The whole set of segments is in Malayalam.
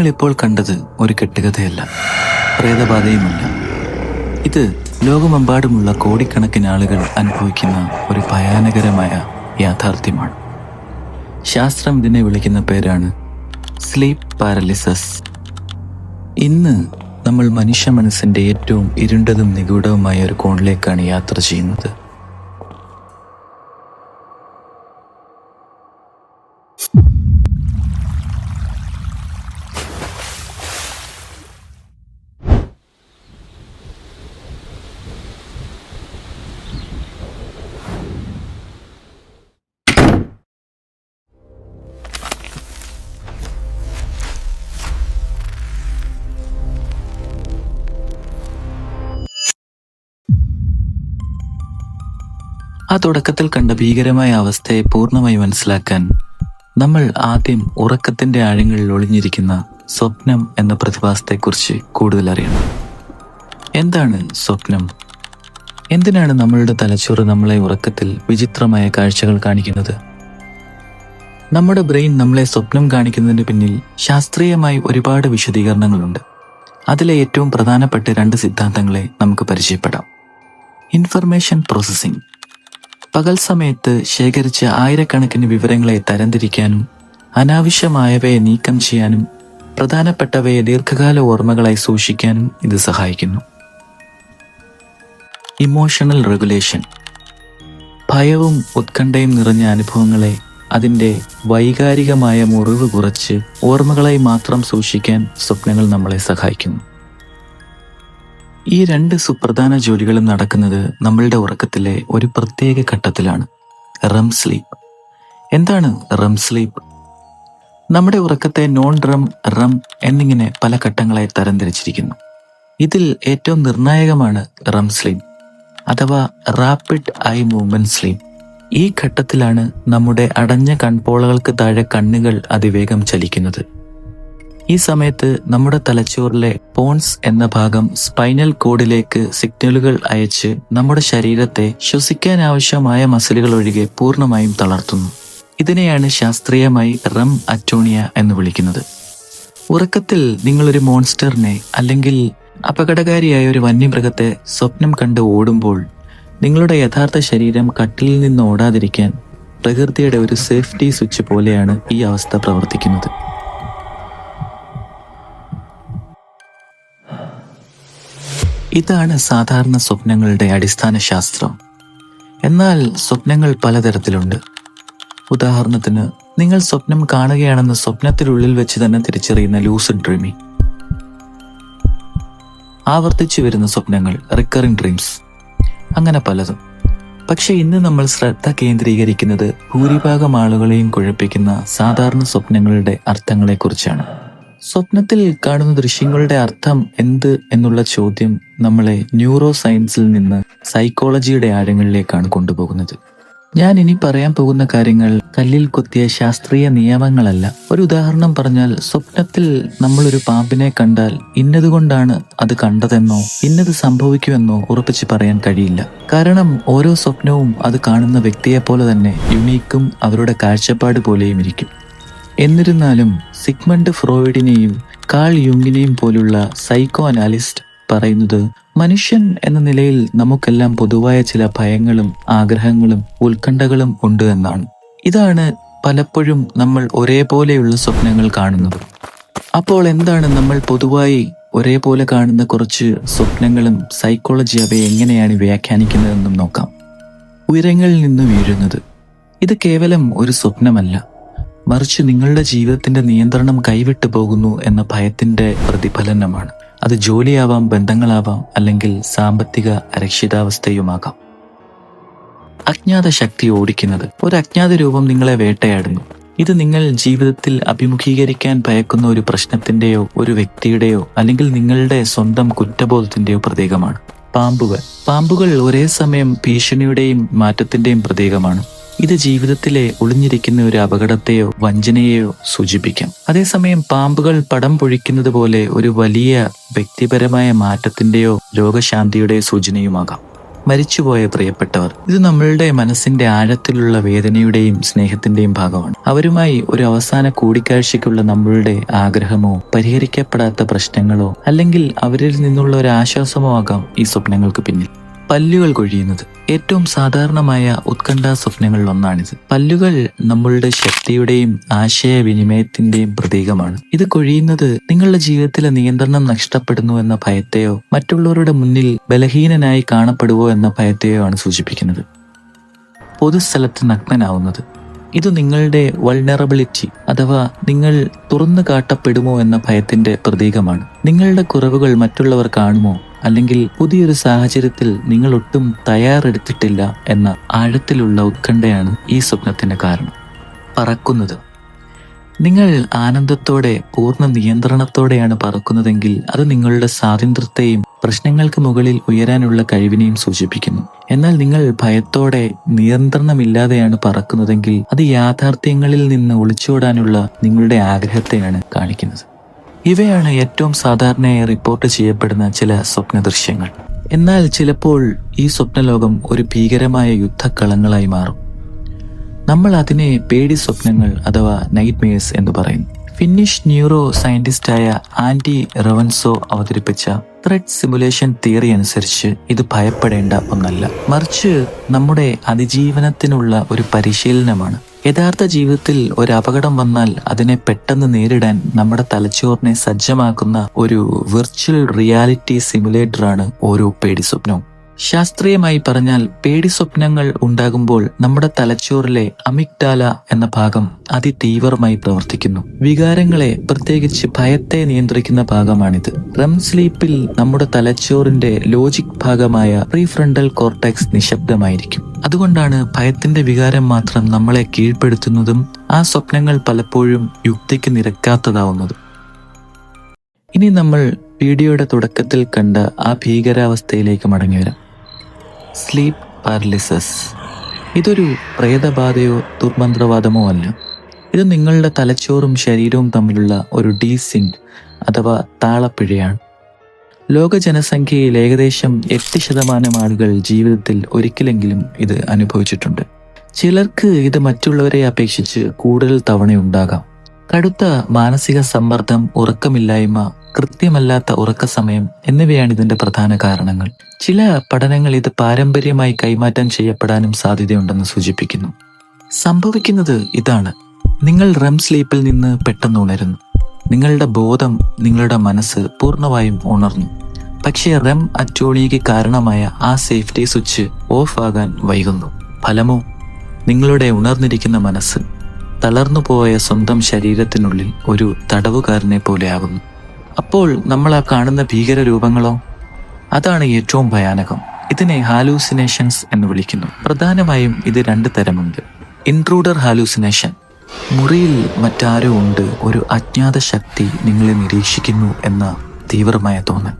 നിങ്ങൾ ഇപ്പോൾ കണ്ടത് ഒരു കെട്ടുകഥയല്ല. പ്രേതബാധയുമില്ല. ഇത് ലോകമെമ്പാടുമുള്ള കോടിക്കണക്കിന് ആളുകൾ അനുഭവിക്കുന്ന ഒരു ഭയാനകരമായ യാഥാർത്ഥ്യമാണ്. ശാസ്ത്രം ഇതിനെ വിളിക്കുന്ന പേരാണ് സ്ലീപ്പ് പാരലിസസ്. ഇന്ന് നമ്മൾ മനുഷ്യ മനസ്സിന്റെ ഏറ്റവും ഇരുണ്ടതും നിഗൂഢവുമായ ഒരു കോണിലേക്കാണ് യാത്ര ചെയ്യുന്നത്. ആ തുടക്കത്തിൽ കണ്ട ഭീകരമായ അവസ്ഥയെ പൂർണമായി മനസ്സിലാക്കാൻ നമ്മൾ ആദ്യം ഉറക്കത്തിന്റെ ആഴങ്ങളിൽ ഒളിഞ്ഞിരിക്കുന്ന സ്വപ്നം എന്ന പ്രതിഭാസത്തെക്കുറിച്ച് കൂടുതൽ അറിയണം. എന്താണ് സ്വപ്നം? എന്തിനാണ് നമ്മളുടെ തലച്ചോറ് നമ്മളെ ഉറക്കത്തിൽ വിചിത്രമായ കാഴ്ചകൾ കാണിക്കുന്നത്? നമ്മുടെ ബ്രെയിൻ നമ്മളെ സ്വപ്നം കാണിക്കുന്നതിന് പിന്നിൽ ശാസ്ത്രീയമായി ഒരുപാട് വിശദീകരണങ്ങളുണ്ട്. അതിലെ ഏറ്റവും പ്രധാനപ്പെട്ട രണ്ട് സിദ്ധാന്തങ്ങളെ നമുക്ക് പരിചയപ്പെടാം. Information processing. പകൽ സമയത്ത് ശേഖരിച്ച ആയിരക്കണക്കിന് വിവരങ്ങളെ തരംതിരിക്കാനും അനാവശ്യമായവയെ നീക്കം ചെയ്യാനും പ്രധാനപ്പെട്ടവയെ ദീർഘകാല ഓർമ്മകളായി സൂക്ഷിക്കാനും ഇത് സഹായിക്കുന്നു. Emotional regulation. ഭയവും ഉത്കണ്ഠയും നിറഞ്ഞ അനുഭവങ്ങളെ അതിന്റെ വൈകാരികമായ മുറിവ് കുറച്ച് ഓർമ്മകളായി മാത്രം സൂക്ഷിക്കാൻ സ്വപ്നങ്ങൾ നമ്മളെ സഹായിക്കുന്നു. ഈ രണ്ട് സുപ്രധാന ജോലികളും നടക്കുന്നത് നമ്മളുടെ ഉറക്കത്തിലെ ഒരു പ്രത്യേക ഘട്ടത്തിലാണ്. റം സ്ലീപ്പ് എന്താണ് റം സ്ലീപ്പ് നമ്മുടെ ഉറക്കത്തെ നോൺ റം റം എന്നിങ്ങനെ പല ഘട്ടങ്ങളായി തരംതിരിച്ചിരിക്കുന്നു. ഇതിൽ ഏറ്റവും നിർണായകമാണ് റം സ്ലീപ്പ് അഥവാ റാപ്പിഡ് ഐ മൂവ്മെന്റ് സ്ലീപ്പ് ഈ ഘട്ടത്തിലാണ് നമ്മുടെ അടഞ്ഞ കൺപോളകൾക്ക് താഴെ കണ്ണുകൾ അതിവേഗം ചലിക്കുന്നത്. ഈ സമയത്ത് നമ്മുടെ തലച്ചോറിലെ പോൺസ് എന്ന ഭാഗം സ്പൈനൽ കോഡിലേക്ക് സിഗ്നലുകൾ അയച്ച് നമ്മുടെ ശരീരത്തെ ശ്വസിക്കാൻ ആവശ്യമായ മസിലുകൾ ഒഴികെ പൂർണമായും തളർത്തുന്നു. ഇതിനെയാണ് ശാസ്ത്രീയമായി റം അറ്റോണിയ എന്ന് വിളിക്കുന്നത്. ഉറക്കത്തിൽ നിങ്ങളൊരു മോൺസ്റ്ററിനെ അല്ലെങ്കിൽ അപകടകാരിയായ ഒരു വന്യമൃഗത്തെ സ്വപ്നം കണ്ട് ഓടുമ്പോൾ നിങ്ങളുടെ യഥാർത്ഥ ശരീരം കട്ടിലിൽ നിന്ന് ഓടാതിരിക്കാൻ പ്രകൃതിയുടെ ഒരു സേഫ്റ്റി സ്വിച്ച് പോലെയാണ് ഈ അവസ്ഥ പ്രവർത്തിക്കുന്നത്. ഇതാണ് സാധാരണ സ്വപ്നങ്ങളുടെ അടിസ്ഥാന ശാസ്ത്രം. എന്നാൽ സ്വപ്നങ്ങൾ പലതരത്തിലുണ്ട്. ഉദാഹരണത്തിന് നിങ്ങൾ സ്വപ്നം കാണുകയാണെന്ന് സ്വപ്നത്തിനുള്ളിൽ വെച്ച് തന്നെ തിരിച്ചറിയുന്ന ലൂസിഡ് ഡ്രീമിംഗ് ആവർത്തിച്ചു വരുന്ന സ്വപ്നങ്ങൾ റിക്കറിംഗ് ഡ്രീംസ് അങ്ങനെ പലതും. പക്ഷെ ഇന്ന് നമ്മൾ ശ്രദ്ധ കേന്ദ്രീകരിക്കുന്നത് ഭൂരിഭാഗം ആളുകളെയും കുഴപ്പിക്കുന്ന സാധാരണ സ്വപ്നങ്ങളുടെ അർത്ഥങ്ങളെക്കുറിച്ചാണ്. സ്വപ്നത്തിൽ കാണുന്ന ദൃശ്യങ്ങളുടെ അർത്ഥം എന്ത് എന്നുള്ള ചോദ്യം നമ്മളെ ന്യൂറോ സയൻസിൽ നിന്ന് സൈക്കോളജിയുടെ ആഴങ്ങളിലേക്കാണ് കൊണ്ടുപോകുന്നത്. ഞാൻ ഇനി പറയാൻ പോകുന്ന കാര്യങ്ങൾ കല്ലിൽ കൊത്തിയ ശാസ്ത്രീയ നിയമങ്ങളല്ല. ഒരു ഉദാഹരണം പറഞ്ഞാൽ സ്വപ്നത്തിൽ നമ്മളൊരു പാമ്പിനെ കണ്ടാൽ ഇന്നതുകൊണ്ടാണ് അത് കണ്ടതെന്നോ ഇന്നത് സംഭവിക്കുമെന്നോ ഉറപ്പിച്ച് പറയാൻ കഴിയില്ല. കാരണം ഓരോ സ്വപ്നവും അത് കാണുന്ന വ്യക്തിയെ പോലെ തന്നെ യുണീക്കും അവരുടെ കാഴ്ചപ്പാട് പോലെയും ഇരിക്കും. എന്നിരുന്നാലും സിഗ്മണ്ട് ഫ്രോയിഡിനെയും കാൾ യുങ്ങിനെയും പോലുള്ള സൈക്കോ അനാലിസ്റ്റ് പറയുന്നത് മനുഷ്യൻ എന്ന നിലയിൽ നമുക്കെല്ലാം പൊതുവായ ചില ഭയങ്ങളും ആഗ്രഹങ്ങളും ഉത്കണ്ഠകളും ഉണ്ട് എന്നാണ്. ഇതാണ് പലപ്പോഴും നമ്മൾ ഒരേപോലെയുള്ള സ്വപ്നങ്ങൾ കാണുന്നത്. അപ്പോൾ എന്താണ് നമ്മൾ പൊതുവായി ഒരേപോലെ കാണുന്ന കുറച്ച് സ്വപ്നങ്ങളും സൈക്കോളജി അവയെ എങ്ങനെയാണ് വ്യാഖ്യാനിക്കുന്നതെന്നും നോക്കാം. ഉയരങ്ങളിൽ നിന്ന് വീഴുന്നത്. ഇത് കേവലം ഒരു സ്വപ്നമല്ല. മറിച്ച് നിങ്ങളുടെ ജീവിതത്തിന്റെ നിയന്ത്രണം കൈവിട്ടു പോകുന്നു എന്ന ഭയത്തിന്റെ പ്രതിഫലനമാണ്. അത് ജോലിയാവാം ബന്ധങ്ങളാവാം അല്ലെങ്കിൽ സാമ്പത്തിക അരക്ഷിതാവസ്ഥയുമാകാം. അജ്ഞാത ശക്തി ഓടിക്കുന്നത്. ഒരു അജ്ഞാത രൂപം നിങ്ങളെ വേട്ടയാടുന്നു. ഇത് നിങ്ങൾ ജീവിതത്തിൽ അഭിമുഖീകരിക്കാൻ ഭയക്കുന്ന ഒരു പ്രശ്നത്തിന്റെയോ ഒരു വ്യക്തിയുടെയോ അല്ലെങ്കിൽ നിങ്ങളുടെ സ്വന്തം കുറ്റബോധത്തിന്റെയോ പ്രതീകമാണ്. പാമ്പുകൾ. പാമ്പുകൾ ഒരേ സമയം ഭീഷണിയുടെയും മാറ്റത്തിന്റെയും പ്രതീകമാണ്. ഇത് ജീവിതത്തിലെ ഒളിഞ്ഞിരിക്കുന്ന ഒരു അപകടത്തെയോ വഞ്ചനയെയോ സൂചിപ്പിക്കാം. അതേസമയം പാമ്പുകൾ പടം പൊഴിക്കുന്നത് പോലെ ഒരു വലിയ വ്യക്തിപരമായ മാറ്റത്തിന്റെയോ രോഗശാന്തിയുടെയോ സൂചനയുമാകാം. മരിച്ചുപോയ പ്രിയപ്പെട്ടവർ ഇത് നമ്മളുടെ മനസ്സിന്റെ ആഴത്തിലുള്ള വേദനയുടെയും സ്നേഹത്തിന്റെയും ഭാഗമാണ്. അവരുമായി ഒരു അവസാന കൂടിക്കാഴ്ചയ്ക്കുള്ള നമ്മളുടെ ആഗ്രഹമോ പരിഹരിക്കപ്പെടാത്ത പ്രശ്നങ്ങളോ അല്ലെങ്കിൽ അവരിൽ നിന്നുള്ള ഒരു ആശ്വാസമോ ആകാം ഈ സ്വപ്നങ്ങൾക്ക് പിന്നിൽ. പല്ലുകൾ കൊഴിയുന്നത്. ഏറ്റവും സാധാരണമായ ഉത്കണ്ഠ സ്വപ്നങ്ങളിൽ ഒന്നാണിത്. പല്ലുകൾ നമ്മളുടെ ശക്തിയുടെയും ആശയവിനിമയത്തിന്റെയും പ്രതീകമാണ്. ഇത് കൊഴിയുന്നത് നിങ്ങളുടെ ജീവിതത്തിലെ നിയന്ത്രണം നഷ്ടപ്പെടുന്നു എന്ന ഭയത്തെയോ മറ്റുള്ളവരുടെ മുന്നിൽ ബലഹീനനായി കാണപ്പെടുവോ എന്ന ഭയത്തെയോ ആണ് സൂചിപ്പിക്കുന്നത്. പൊതുസ്ഥലത്ത് നഗ്നനാവുന്നത്. ഇത് നിങ്ങളുടെ വൾണറബിലിറ്റി അഥവാ നിങ്ങൾ തുറന്നു കാട്ടപ്പെടുമോ എന്ന ഭയത്തിന്റെ പ്രതീകമാണ്. നിങ്ങളുടെ കുറവുകൾ മറ്റുള്ളവർ കാണുമോ? അല്ലെങ്കിൽ പുതിയൊരു സാഹചര്യത്തിൽ നിങ്ങൾ ഒട്ടും തയ്യാറെടുത്തിട്ടില്ല എന്ന ആഴത്തിലുള്ള ഉത്കണ്ഠയാണ് ഈ സ്വപ്നത്തിന്റെ കാരണം. പറക്കുന്നത്. നിങ്ങൾ ആനന്ദത്തോടെ പൂർണ നിയന്ത്രണത്തോടെയാണ് പറക്കുന്നതെങ്കിൽ അത് നിങ്ങളുടെ സ്വാതന്ത്ര്യത്തെയും പ്രശ്നങ്ങൾക്ക് മുകളിൽ ഉയരാനുള്ള കഴിവിനെയും സൂചിപ്പിക്കുന്നു. എന്നാൽ നിങ്ങൾ ഭയത്തോടെ നിയന്ത്രണമില്ലാതെയാണ് പറക്കുന്നതെങ്കിൽ അത് യാഥാർത്ഥ്യങ്ങളിൽ നിന്ന് ഒളിച്ചോടാനുള്ള നിങ്ങളുടെ ആഗ്രഹത്തെയാണ് കാണിക്കുന്നത്. ഇവയാണ് ഏറ്റവും സാധാരണയായി റിപ്പോർട്ട് ചെയ്യപ്പെടുന്ന ചില സ്വപ്ന ദൃശ്യങ്ങൾ എന്നാൽ ചിലപ്പോൾ ഈ സ്വപ്നലോകം ഒരു ഭീകരമായ യുദ്ധക്കളങ്ങളായി മാറും. നമ്മൾ അതിനെ പേടി സ്വപ്നങ്ങൾ അഥവാ നൈറ്റ് മേഴ്സ് എന്ന് പറയും. ഫിന്നിഷ് ന്യൂറോ സയന്റിസ്റ്റായ ആന്റി റവൻസോ അവതരിപ്പിച്ച ത്രെഡ് സിമുലേഷൻ തിയറി അനുസരിച്ച് ഇത് ഭയപ്പെടേണ്ട ഒന്നല്ല. മറിച്ച് നമ്മുടെ അതിജീവനത്തിനുള്ള ഒരു പരിശീലനമാണ്. യഥാർത്ഥ ജീവിതത്തിൽ ഒരു അപകടം വന്നാൽ അതിനെ പെട്ടെന്ന് നേരിടാൻ നമ്മുടെ തലച്ചോറിനെ സജ്ജമാക്കുന്ന ഒരു വിർച്വൽ റിയാലിറ്റി സിമുലേറ്ററാണ് ഓരോ പേടി സ്വപ്നവും. ശാസ്ത്രീയമായി പറഞ്ഞാൽ പേടി സ്വപ്നങ്ങൾ ഉണ്ടാകുമ്പോൾ നമ്മുടെ തലച്ചോറിലെ അമിക്ഡാല എന്ന ഭാഗം അതിതീവ്രമായി പ്രവർത്തിക്കുന്നു. വികാരങ്ങളെ പ്രത്യേകിച്ച് ഭയത്തെ നിയന്ത്രിക്കുന്ന ഭാഗമാണിത്. റം സ്ലീപ്പിൽ നമ്മുടെ തലച്ചോറിന്റെ ലോജിക് ഭാഗമായ പ്രീഫ്രണ്ടൽ കോർട്ടെക്സ് നിശബ്ദമായിരിക്കും. അതുകൊണ്ടാണ് ഭയത്തിന്റെ വികാരം മാത്രം നമ്മളെ കീഴ്പ്പെടുത്തുന്നതും ആ സ്വപ്നങ്ങൾ പലപ്പോഴും യുക്തിക്ക് നിരക്കാത്തതാവുന്നതും. ഇനി നമ്മൾ വീഡിയോയുടെ തുടക്കത്തിൽ കണ്ട ആ ഭീകരാവസ്ഥയിലേക്ക് മടങ്ങിവരാം സ്ലീപ്പ് പാരലിസസ് ഇതൊരു പ്രേതബാധയോ ദുർമന്ത്രവാദമോ അല്ല. ഇത് നിങ്ങളുടെ തലച്ചോറും ശരീരവും തമ്മിലുള്ള ഒരു ഡീസിങ് അഥവാ താളപ്പിഴയാണ്. ലോക ജനസംഖ്യയിൽ ഏകദേശം എട്ട് ശതമാനം ആളുകൾ ജീവിതത്തിൽ ഒരിക്കലെങ്കിലും ഇത് അനുഭവിച്ചിട്ടുണ്ട്. ചിലർക്ക് ഇത് മറ്റുള്ളവരെ അപേക്ഷിച്ച് കൂടുതൽ തവണയുണ്ടാകാം. കടുത്ത മാനസിക സമ്മർദ്ദം ഉറക്കമില്ലായ്മ കൃത്യമല്ലാത്ത ഉറക്കസമയം എന്നിവയാണ് ഇതിന്റെ പ്രധാന കാരണങ്ങൾ. ചില പഠനങ്ങൾ ഇത് പാരമ്പര്യമായി കൈമാറ്റം ചെയ്യപ്പെടാനും സാധ്യതയുണ്ടെന്ന് സൂചിപ്പിക്കുന്നു. സംഭവിക്കുന്നത് ഇതാണ്. നിങ്ങൾ റെം സ്ലീപ്പിൽ നിന്ന് പെട്ടെന്ന് ഉണരുന്നു. നിങ്ങളുടെ ബോധം നിങ്ങളുടെ മനസ്സ് പൂർണമായും ഉണർന്നു. പക്ഷേ റെം അറ്റോളിക്ക് കാരണമായ ആ സേഫ്റ്റി സ്വിച്ച് ഓഫ് ആകാൻ വൈകുന്നു. ഫലമോ? നിങ്ങളുടെ ഉണർന്നിരിക്കുന്ന മനസ്സ് തളർന്നുപോയ സ്വന്തം ശരീരത്തിനുള്ളിൽ ഒരു തടവുകാരനെ പോലെയാകുന്നു അപ്പോൾ നമ്മൾ ആ കാണുന്ന ഭീകര രൂപങ്ങളോ അതാണ് ഏറ്റവും ഭയാനകം. ഇതിനെ ഹാലൂസിനേഷൻസ് എന്ന് വിളിക്കുന്നു. പ്രധാനമായും ഇത് രണ്ട് തരമുണ്ട്. ഇൻട്രൂഡർ ഹാലൂസിനേഷൻ മുറിയിൽ മറ്റാരോ ഉണ്ട്. ഒരു അജ്ഞാത ശക്തി നിങ്ങളെ നിരീക്ഷിക്കുന്നു എന്ന തീവ്രമായ തോന്നൽ.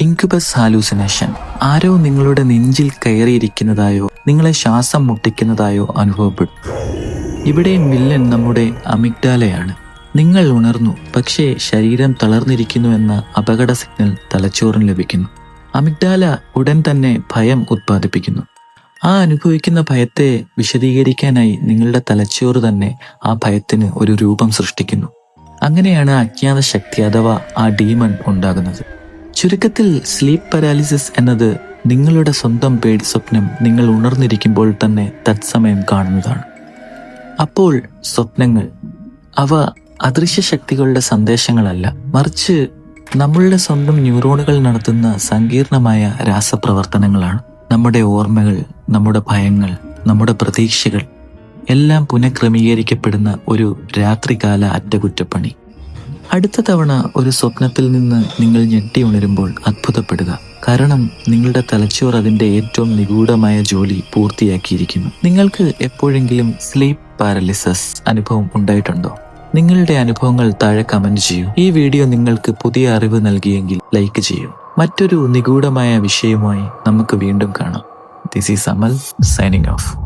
ഇൻക്യുബസ് ഹാലൂസിനേഷൻ ആരോ നിങ്ങളുടെ നെഞ്ചിൽ കയറിയിരിക്കുന്നതായോ നിങ്ങളെ ശ്വാസം മുട്ടിക്കുന്നതായോ അനുഭവപ്പെടും. ഇവിടെയും വില്ലൻ നമ്മുടെ അമിഗ്ഡാലയാണ്. നിങ്ങൾ ഉണർന്നു പക്ഷേ ശരീരം തളർന്നിരിക്കുന്നു എന്ന അപകട സിഗ്നൽ തലച്ചോറിന് ലഭിക്കുന്നു. അമിഗ്ഡാല ഉടൻ തന്നെ ഭയം ഉത്പാദിപ്പിക്കുന്നു. ആ അനുഭവിക്കുന്ന ഭയത്തെ വിശദീകരിക്കാനായി നിങ്ങളുടെ തലച്ചോറ് തന്നെ ആ ഭയത്തിന് ഒരു രൂപം സൃഷ്ടിക്കുന്നു. അങ്ങനെയാണ് അജ്ഞാത ശക്തി അഥവാ ആ ഡീമൺ ഉണ്ടാകുന്നത്. ചുരുക്കത്തിൽ സ്ലീപ്പ് പാരാലിസിസ് എന്നത് നിങ്ങളുടെ സ്വന്തം പേടി സ്വപ്നം നിങ്ങൾ ഉണർന്നിരിക്കുമ്പോൾ തന്നെ തത്സമയം കാണുന്നതാണ്. അപ്പോൾ സ്വപ്നങ്ങൾ അവ അദൃശ്യ ശക്തികളുടെ സന്ദേശങ്ങളല്ല മറിച്ച് നമ്മളുടെ സ്വന്തം ന്യൂറോണുകൾ നടത്തുന്ന സങ്കീർണമായ രാസപ്രവർത്തനങ്ങളാണ്. നമ്മുടെ ഓർമ്മകൾ നമ്മുടെ ഭയങ്ങൾ നമ്മുടെ പ്രതീക്ഷകൾ എല്ലാം പുനഃക്രമീകരിക്കപ്പെടുന്ന ഒരു രാത്രികാല അറ്റകുറ്റപ്പണി. അടുത്ത തവണ ഒരു സ്വപ്നത്തിൽ നിന്ന് നിങ്ങൾ ഞെട്ടി ഉണരുമ്പോൾ അത്ഭുതപ്പെടുക. കാരണം നിങ്ങളുടെ തലച്ചോർ അതിന്റെ ഏറ്റവും നിഗൂഢമായ ജോലി പൂർത്തിയാക്കിയിരിക്കുന്നു. നിങ്ങൾക്ക് എപ്പോഴെങ്കിലും സ്ലീപ്പ് പാരലിസസ് അനുഭവം ഉണ്ടായിട്ടുണ്ടോ? നിങ്ങളുടെ അനുഭവങ്ങൾ താഴെ കമന്റ് ചെയ്യൂ. ഈ വീഡിയോ നിങ്ങൾക്ക് പുതിയ അറിവ് നൽകിയെങ്കിൽ ലൈക്ക് ചെയ്യൂ. മറ്റൊരു നിഗൂഢമായ വിഷയവുമായി നമുക്ക് വീണ്ടും കാണാം. This is Amal signing off